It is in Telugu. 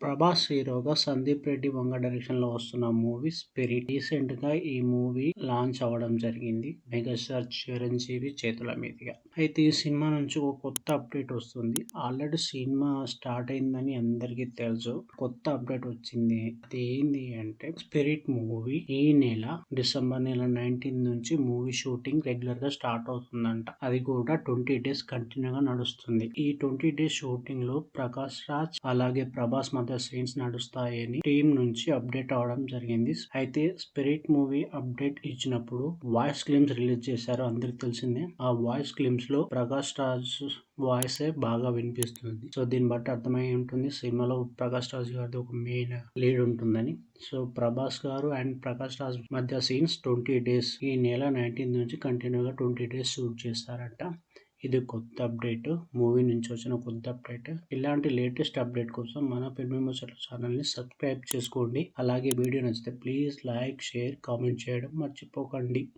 ప్రభాస్ హీరోగా సందీప్ రెడ్డి వంగ డైరెక్షన్లో వస్తున్న మూవీ స్పిరిట్ రీసెంట్గా ఈ మూవీ లాంచ్ అవ్వడం జరిగింది. మెగాస్టార్ చిరంజీవి చేతుల మీదుగా. అయితే ఈ సినిమా నుంచి ఒక కొత్త అప్డేట్ వస్తుంది. ఆల్రెడీ సినిమా స్టార్ట్ అయిందని అందరికీ తెలుసు. కొత్త అప్డేట్ వచ్చింది. అది ఏంది అంటే స్పిరిట్ మూవీ ఈ నెల డిసెంబర్ నెల నైన్టీన్ నుంచి మూవీ షూటింగ్ రెగ్యులర్గా స్టార్ట్ అవుతుందంట. అది కూడా ట్వంటీ డేస్ కంటిన్యూ గా నడుస్తుంది. ఈ ట్వంటీ డేస్ షూటింగ్లో ప్రకాష్ రాజ్ అలాగే ప్రభాస్ మధ్య సీన్స్ నడుస్తాయని టీం నుంచి అప్డేట్ అవడం జరిగింది. అయితే స్పిరిట్ మూవీ అప్డేట్ ఇచ్చినప్పుడు వాయిస్ క్లిమ్స్ రిలీజ్ చేశారు. అందరికి తెలిసిందే ఆ వాయిస్ క్లిమ్స్లో ప్రకాష్ రాజ్ వాయిస్ బాగా వినిపిస్తుంది. సో దీన్ని బట్టి అర్థమై ఉంటుంది సినిమాలో ప్రకాష్ రాజ్ గారిది ఒక మెయిన్ లీడ్ ఉంటుందని. సో ప్రభాస్ గారు అండ్ ప్రకాష్ రాజ్ మధ్య సీన్స్ ట్వంటీ డేస్ ఈ నెల నైన్టీన్ నుంచి కంటిన్యూగా ట్వంటీ డేస్ షూట్ చేస్తారట. ఇది కొత్త అప్డేట్ మూవీ నుంచి వచ్చిన కొత్త అప్డేట్. ఇలాంటి లేటెస్ట్ అప్డేట్ కోసం మన ఫిల్మ్ ముచ్చట్ల ఛానల్ని సబ్స్క్రైబ్ చేసుకోండి. అలాగే వీడియో నచ్చితే ప్లీజ్ లైక్ షేర్ కామెంట్ చేయడం మర్చిపోకండి.